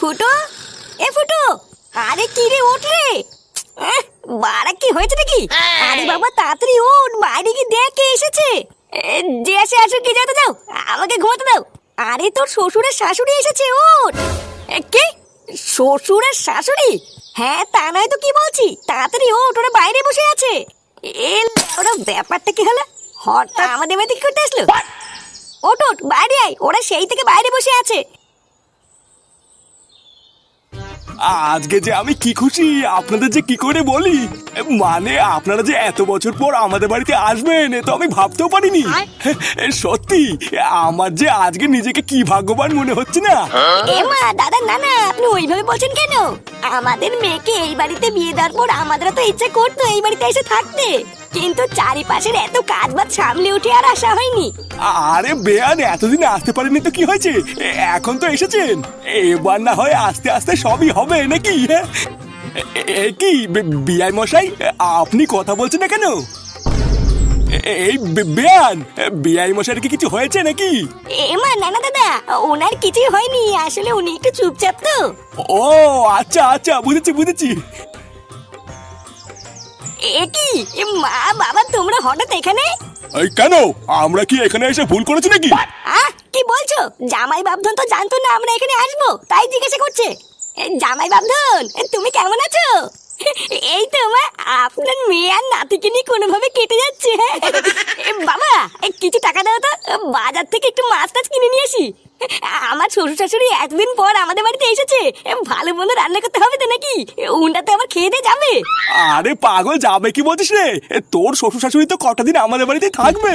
ফুটো? এ ফুটো আরে কি রে ওঠ রে? বাড়া কি হয়েছে নাকি? আরে বাবা তাড়াতাড়ি ওঠ বাইরে কি দেখ এসেছে। এ, যে আসে আসুক কি যেতে দাও আমাকে ঘুমাতে দাও। আরে তোর শ্বশুরের শাশুড়ি এসেছে ওঠ। কি? শ্বশুরের শাশুড়ি? হ্যাঁ তা নয় তো কি বলছি? তাড়াতাড়ি ওঠ ওরা বাইরে বসে আছে। এ ওরা ব্যাপারটা কি হলো? হঠাৎ আমাদের বাড়িতে কি করতে আসলো? ওঠ ওঠ বাইরে আয় ওরা সেই থেকে বাইরে বসে আছে। আজকে যে আমি কি খুশি আপনাদের যে কি করে বলি? মানে আপনারা যে এত বছর পর আমাদের বাড়িতে আসবেন এ তো আমি ভাবতেও পারিনি। সত্যি আমার যে আজকে নিজেকে কি ভাগ্যবান মনে হচ্ছে না? এমা দাদা না না আপনি ওইভাবে বলছেন কেন? আমাদের মেয়েকে এই বাড়িতে বিয়ে দেওয়ার পর আমাদের তো ইচ্ছা করতো এই বাড়িতে এসে থাকতে। কিন্তু চারিপাশের এত কাজ বাজ সামলে উঠে আর আসা হয়নি। আরে বেয়ান এতদিন আসতে পারেনি তো কি হয়েছে? এখন তো এসেছেন। এবার না হয় আস্তে আস্তে সবই হবে নাকি? কি বিআই মশাই আপনি কথা বলছেন না কেন? এই বেয়ান বিআই মশাইয়ের কি কিছু হয়েছে নাকি? এমা না না দাদা ওনার কিছুই হয়নি। আসলে উনি একটু চুপচাপ তো। ও আচ্ছা আচ্ছা বুঝেছি বুঝেছি। এ কি এ মা বাবা তোমরা হঠাৎ এখানে? এই কেন? আমরা কি এখানে এসে ভুল করেছি নাকি? আহ কি বলছো? জামাই বাবধন তো জানতো না আমরা এখানে আসব তাই জিজ্ঞাসা করছে। জামাই বাবধন এ, তুমি কেমন আছো? এই তো মা আপনার মেয়ে আর নাতিকে নিয়ে কোনোভাবে কেটে যাচ্ছে এ, বাবা কিছু টাকা দাও তো। বাজার থেকে একটু মাছ টাছ কিনে নিয়ে আসি। আমার শ্বশুর শাশুড়ি একদিন পর আমাদের বাড়িতে এসেছে। ভালো মন্দ রান্না করতে হবে তো নাকি? উনটাতে আবার খেয়ে দিয়ে যাবে। আরে পাগল যাবে কি বলছিস রে? তোর শ্বশুর শাশুড়ি তো কটা দিন আমাদের বাড়িতে থাকবে।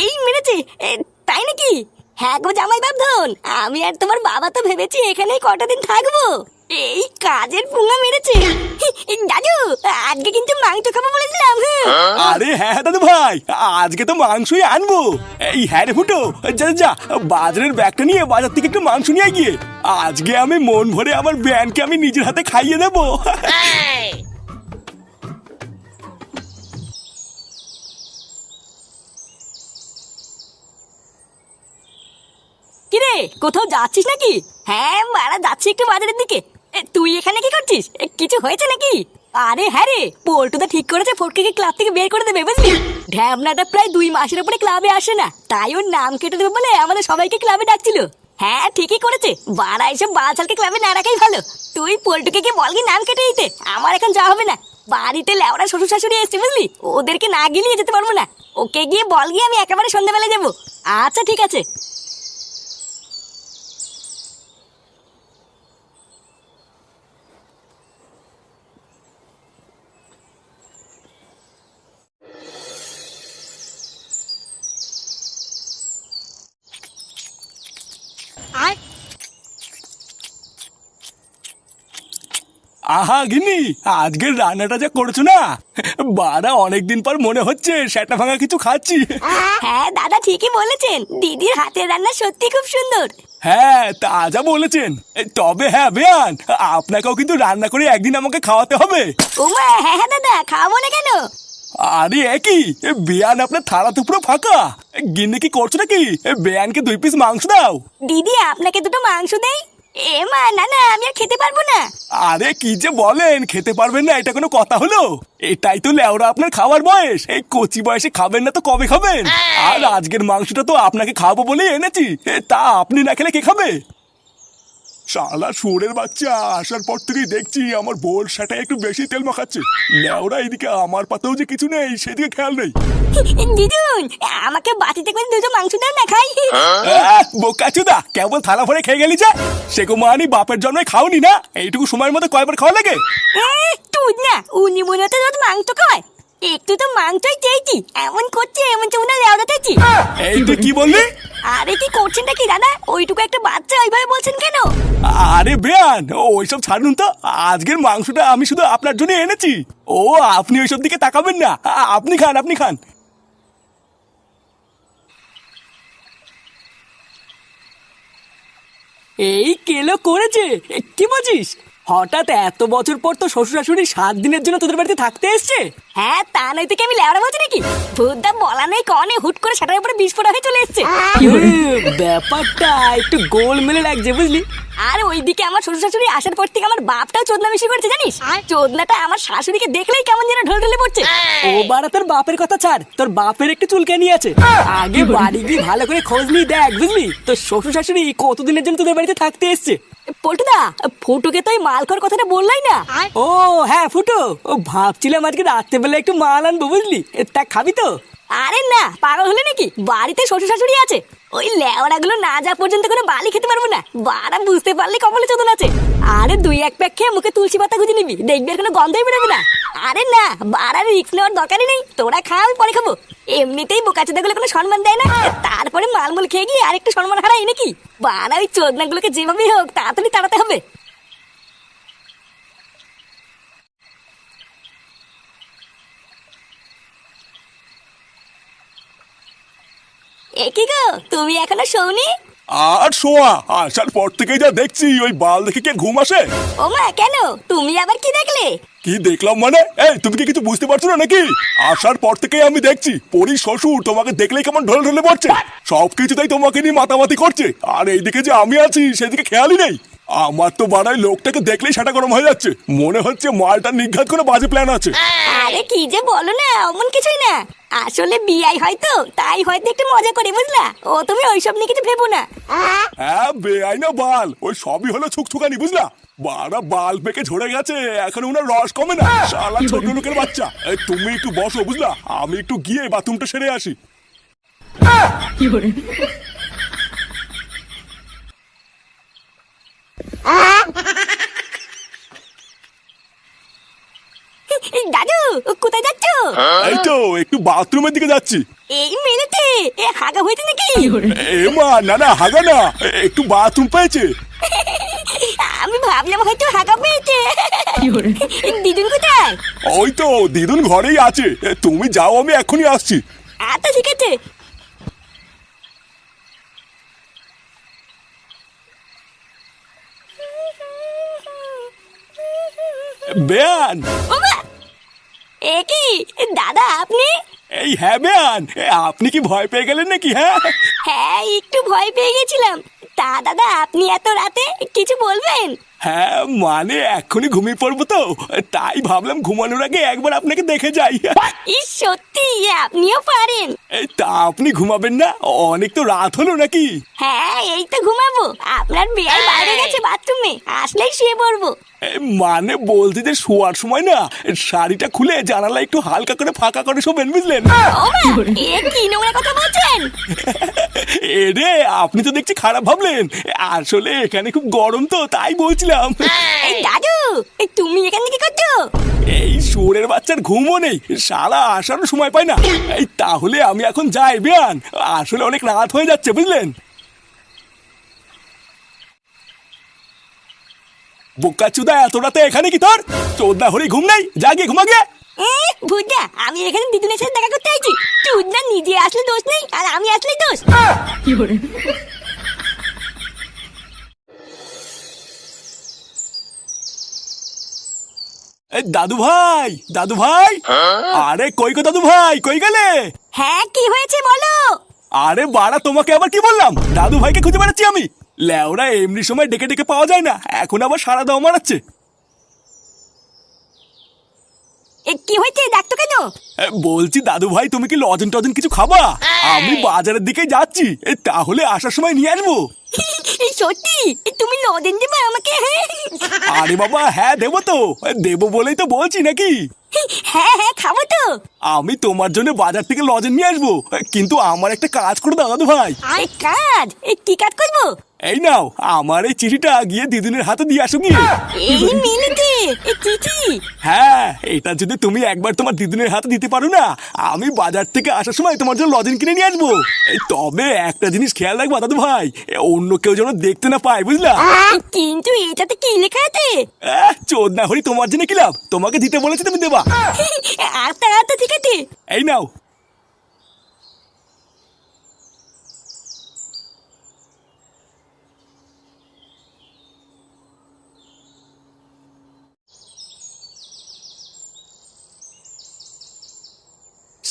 এই মেরেছে। তাই নাকি? হ্যাঁ গো জামাই বাবধন আমি আর তোমার বাবা তো ভেবেছি এখানেই কটা দিন থাকব। এই কাজের পুঙ্গা মেরেছে। দাদু আজকে কিন্তু মাংস খাব বলেছিলাম হ্যাঁ। আরে হ্যাঁ হ্যাঁ দাদু ভাই আজকে তো মাংসই আনব। এই হ্যাঁ রে ফুটো যা যা বাজারের ব্যাগটা নিয়ে বাজার থেকে একটু মাংস নিয়ে গিয়ে। আজকে আমি মন ভরে আমার ব্যানকে আমি নিজের হাতে খাইয়ে দেবো। কিরে কোথাও যাচ্ছিস নাকি? হ্যাঁ মারা যাচ্ছি একটু বাজারের দিকে। তুই এখানে কি করছিস? কিছু হয়েছে নাকি? আরে হ্যাঁ রে পল্টুদা ঠিক করেছে ফটকে ক্লাব থেকে বের করে দেবে, বুঝলি? ঢ্যাবনাটা প্রায় দুই মাসের উপরে ক্লাবে আসে না, তাই ওর নাম কেটে দেবে বলে আমাদের সবাইকে ক্লাবে ডাকছিল। হ্যাঁ ঠিকই করেছে, বাড়া এসব বালছালকে ক্লাবে না রাখাই ভালো। তুই পল্টুকে গিয়ে বলগি নাম কেটে দিতে, আমার এখন যাওয়া হবে না। বাড়িতে লেওড়া শ্বশুর শাশুড়ি এসছে, বুঝলি? ওদেরকে না গিলিয়ে যেতে পারব না। ওকে গিয়ে বল গিয়ে আমি একেবারে সন্ধ্যাবেলা যাব। আচ্ছা ঠিক আছে। আহা গিনি আজকের রান্নাটা যা করছ না? বাড়া অনেকদিন পর মনে হচ্ছে সেটা ভাঙা কিছু খাচ্ছি। হ্যাঁ দাদা ঠিকই বলেছেন। দিদির হাতের রান্না সত্যি খুব সুন্দর। হ্যাঁ তাজা বলেছেন। তবে হ্যাঁ বেয়ান আপনাকেও কিন্তু রান্না করে একদিন আমাকে খাওয়াতে হবে। ওমা হ্যাঁ হ্যাঁ দাদা খাব না কেন? আরে একই। বেয়ান আপনার থালা তো পুরো ফাঁকা। গিন্নি কি করছ নাকি? বেয়ানকে দুই পিস মাংস দাও। দিদি আপনাকে দুটো মাংস দেই। এ মা না না আমি আর খেতে পারব না। আরে কি যে বলেন খেতে পারবেন না এটা কোনো কথা হলো? এটাই তো লেওরা আপনার খাওয়ার বয়স। এই কচি বয়সে খাবেন না তো কবে খাবেন? আর আজকের মাংসটা তো আপনাকে খাব বলে এনেছি। এ, তা আপনি না খেলে কে খাবে? শালা শুয়োরের বাচ্চা আসার পর থেকেই দেখছি আমার বোল সেটাই একটু বেশি তেল মাখাচ্ছে। লেওরা এদিকে আমার পাতেও যে কিছু নেই সেদিকে খেয়াল নেই। দিদুন আমাকে বাটিতে করে দুটো মাংস দাও না খাই। বোকাচুদা কেবল থালা ভরে খেয়ে গেলি যা? সে মানি বাপের জন্মে খাওনি না? এইটুকু সময়ের মধ্যে কয়বার খাওয়া লাগে? তুই না উনি মনে যত মাংস খায়। একটু তো মাংসই চেয়েছি। এমন করছে এমন চুনা লেওড়া চাইছি এই তুই কি বললি? আরে কি করছেনটা কি দাদা? ওইটুকু একটা বাচ্চা ওইভাবে বলছেন কেন? আরে বেয়ান ওইসব ছাড়ুন তো। আজকের মাংসটা আমি শুধু আপনার জন্য এনেছি। ও আপনি ওইসব দিকে তাকাবেন না। আপনি খান আপনি খান। এই কেলো করেছে। কি বলছিস? হঠাৎ এত বছর পর তো শ্বশুর শাশুড়ি সাত দিনের জন্য তোদের বাড়িতে থাকতে এসছে? হ্যাঁ তা নয় থেকে আমি লেওড়া বলছি নাকি? ভূতদা বলা নেই কনে হুট করে সেটার উপরে বিস্ফোরণ হয়ে চলে এসছে। ব্যাপারটা একটু গোল মেলে লাগছে বুঝলি? আর ওইদিকে আমার শ্বশুর শাশুড়ি আসার পর থেকে আমার বাপটাও চোদনা বেশি করছে জানিস? চোদনাটা আমার শাশুড়িকে দেখলেই কেমন যেন ঢোল ঢলে পড়ছে। ও বাড়া তোর বাপের কথা ছাড় তোর বাপের একটু চুলকানি আছে আগে বাড়ি গিয়ে ভালো করে খোঁজ নিয়ে দেখ বুঝলি? তোর শ্বশুর শাশুড়ি কতদিনের জন্য তোদের বাড়িতে থাকতে এসছে? পল্টুদা ফুটুকে তো ওই মালকর কথাটা বললাই না? ও হ্যাঁ ফুটো। ও ভাবছিলাম আজকে রাত্রেবেলা একটু মাল আনব বুঝলি? তা খাবি তো? আরে না পাগল হলে নাকি? বাড়িতে শ্বশুর শাশুড়ি আছে। ওই লেওড়া গুলো না যা পর্যন্ত কোনো বালি খেতে পারব না। বাড়া বুঝতে পারলে কপালে চোদন আছে। আরে দুই এক প্যাক খেয়ে মুখে তুলসী পাতা গুঁজে নিবি। দেখবি কোনো গন্ধই বেরোবে না। আরে না বাড়ার রিক্স নেওয়ার দরকারই নেই। তোরা খা আমি পরে খাব। এমনিতেই বোকাচোদা গুলো কোনো সম্মান দেয় না। তারপরে মালমূল খেয়ে গিয়ে আরেকটু সম্মান হারাই নাকি? বাড়া ওই চোদনা গুলোকে যেভাবেই হোক তাড়াতাড়ি তাড়াতে হবে। এ কি গো তুমি এখনও শোনি আর শোয়া আসার পর থেকে যা দেখছি ওই বাল দেখে কে ঘুম আসে? ও মা কেন? তুমি আবার কি দেখলে? কি দেখলাম মানে? এই তুমি কি কিছু বুঝতে পারছ না নাকি? আসার পর থেকেই আমি দেখছি পরি শ্বশুর তোমাকে দেখলেই কেমন ঢলে ঢলে পড়ছে সব কিছুতেই তোমাকে নিয়ে মাতামাতি করছে। আর এইদিকে যে আমি আছি সেদিকে খেয়ালই নেই। আমার তো বাড়ায় লোকটাকে দেখলেই সেটা গরম হয়ে যাচ্ছে। মনে হচ্ছে মালটা নিঘাত করে বাজে প্ল্যান আছে। আরে কি যে বলো না অমন কিছুই না। আসলে বিয়াই হয়তো তাই হয়তো একটু মজা করি বুঝলা? ও তুমি ওইসব নিয়ে কিছু ভেবো না। হ্যাঁ বেআই না বাল। ওই সবই হলো ছুকছুকানি বুঝলা? বারা বাল পেকে ঝরে গেছে এখন ওনার রস কমে না। শালা ছোট লোকের বাচ্চা। এই তুমি একটু বসো বুঝলা? আমি একটু গিয়ে বাথরুমটা সেরে আসি। দাদু কোথায় যাচ্ছ এই তো একটু বাথরুমের দিকে যাচ্ছি। এই মেরেতে এ হাগা হয়েছে নাকি? এ মা না না হাগা না একটু বাথরুম পেয়েছে। আমি ভাবলাম হয়তো হাগা পেয়েছে। দিদুন কোথায়? ওই তো দিদুন ঘরেই আছে। তুমি যাও আমি এখনই আসছি। আচ্ছা ঠিক আছে। বেয়ান! এ কি? দাদা আপনি? এই হ্যাঁ বেয়ান আপনি কি ভয় পেয়ে গেলেন নাকি হ্যাঁ? হ্যাঁ একটু ভয় পেয়ে গেছিলাম। তা দাদা আপনি এত রাতে কিছু বলবেন? হ্যাঁ মানে এখনই ঘুমিয়ে পড়ব তো। তাই ভাবলাম ঘুমানোর আগে একবার আপনাকে দেখে যাই। সত্যি আপনিও পারেন। এই তা আপনি ঘুমাবেন না? অনেক তো রাত হলো নাকি? হ্যাঁ এই তো ঘুমাবো। আপনার বিয়ার বাইরে গেছে বাথরুমে আসলেই শুয়ে পড়ব। এ, মানে বলতে যে শোয়ার সময় না শাড়িটা খুলে জানালা একটু হালকা করে ফাঁকা করে শোবেন বুঝলেন? ও মা এ কি নোংরা কথা বলছেন? এ রে আপনি তো দেখছি খারাপ ভাবলেন। আসলে এখানে খুব গরম তো তাই বলছিলাম এই দাদু এই তুমি এখানে কি করছ? এই সুরের বাচ্চার ঘুমও নেই সারা আসারও সময় পায় না। এই তাহলে আমি এখন যাই বিয়ান। আসলে অনেক রাত হয়ে যাচ্ছে বুঝলেন? বোকা চুদা এত রাতে এখানে কি তোর? চোদ্দা হরি ঘুম নাই? যা গিয়ে ঘুমা গিয়ে এ ভুজা আমি এখানে দিদুনের সাথে দেখা করতে আইছি। চুদনা নিজে আসলে দোষ নেই আর আমি আসলেই দোষ। এই দাদু ভাই দাদু ভাই। আরে কই গো দাদু ভাই কই গেলে? হ্যাঁ কি হয়েছে বলো? আরে বাড়া তোমাকে আবার কি বললাম? দাদু ভাইকে খুঁজে বেড়াচ্ছি আমি। ল্যাওরা এমনি সময় ডেকে ডেকে পাওয়া যায় না এখন আবার সারা দাও মারাচ্ছে। কি হয়েছে? ডাকতো কেন? বলছি দাদু ভাই তুমি কি লজেন টজেন কিছু খাবা? আমি বাজারের দিকে যাচ্ছি তাহলে আসার সময় নিয়ে আসব। সত্যি? তুমি দেবে আমাকে আরে বাবা হ্যাঁ দেবো তো। দেবো বলেই তো বলছি নাকি? হ্যাঁ হ্যাঁ খাব তো। আমি তোমার জন্য বাজার থেকে লজেন নিয়ে আসব। কিন্তু আমার একটা কাজ করে দাও দাদু ভাই। কাজ? কি কাজ করব? এই নাও আমার এই চিঠিটা গিয়ে দিদুনের হাতে দিয়ে আসো গিয়ে। এই মিনিটে এই চিঠি? হ্যাঁ এটা যদি তুমি একবার তোমার দিদুনের হাতে দিতে পারো না আমি বাজার থেকে আসার সময় তোমার জন্য লজেন কিনে নিয়ে আসব। তবে একটা জিনিস খেয়াল রাখবা দাদু ভাই। অন্য কেউ যেন দেখতে না পায় বুঝলা? কিন্তু এটাতে কি লেখা আছে? চোদ না হরি তোমার জন্য কি লাভ? তোমাকে দিতে বলেছি তুমি দেবা। আচ্ছা আচ্ছা ঠিক আছে। এই নাও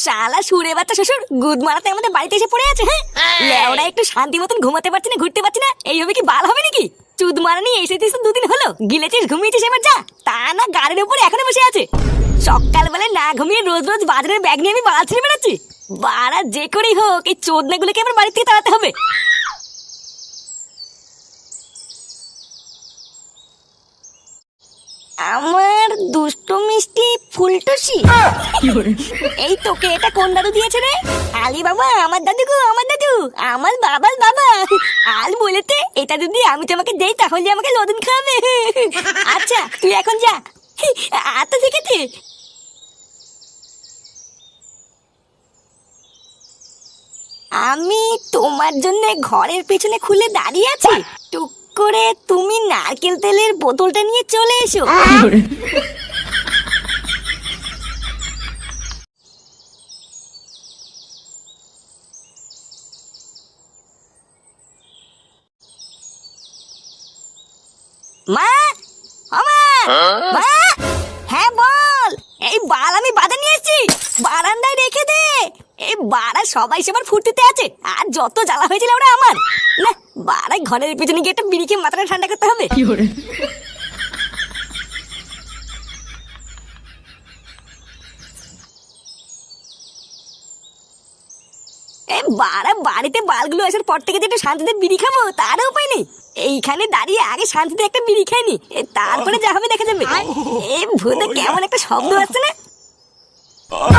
শালা সুরে বাচ্চা শ্বশুর গুদ মারাতে আমাদের বাড়িতে এসে পড়ে আছে হ্যাঁ? লেওরা একটু শান্তি মতন ঘুমাতে পারছি না ঘুরতে পারছি না এই হবে কি বাল হবে নাকি? চুদ মারানি এসেছিস তো দুদিন হলো গিলেছিস ঘুমিয়েছিস এবার যা তা না গাড়ির উপরে এখনও বসে আছে। সকালবেলায় না ঘুমিয়ে রোজ রোজ বাজারের ব্যাগ নিয়ে আমি বাড়া ছেড়ে বেড়াচ্ছি। বাড়া যে করেই হোক এই চোদনাগুলোকে আমার বাড়ি থেকে তাড়াতে হবে। আমার দুষ্ট মিষ্টি ফুলটসি। এই তোকে এটা কোন দাদু দিয়েছে রে? আলি বাবা আমার দাদু গো, আমার দাদু। আমার বাবার বাবা। আল বলেতে এটা যদি আমি তোমাকে দেই, তাহলে আমাকে লদন খাওয়াবে। আচ্ছা তুই এখন যা। আচ্ছা ঠিক আছে আমি তোমার জন্য ঘরের পেছনে খুলে দাঁড়িয়ে আছি। টুক করে তুমি নারকেল তেলের বোতলটা নিয়ে চলে এসো। মা মা! হ্যাঁ বল এই বাল আমি বাজার নিয়ে এসেছি। বারান্দায় রেখে দে। এই বাড়া সবাই সবার ফুর্তিতে আছে আর যত জ্বালা হয়েছিল ওরা আমার। না বাড়াই ঘরের পিছনে গিয়ে একটা বিড়ি খেয়ে মাথাটা ঠান্ডা করতে হবে। এ বাড়া বাড়িতে বালগুলো আসার পর থেকে যে একটু শান্তিতে বিড়ি খাব তারও উপায় নেই। এইখানে দাঁড়িয়ে আগে শান্তিতে একটা বিড়ি খাই নি তারপরে যা হবে দেখা যাবে। এ ভূতে কেমন একটা শব্দ আসছে না।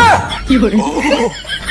এ, কি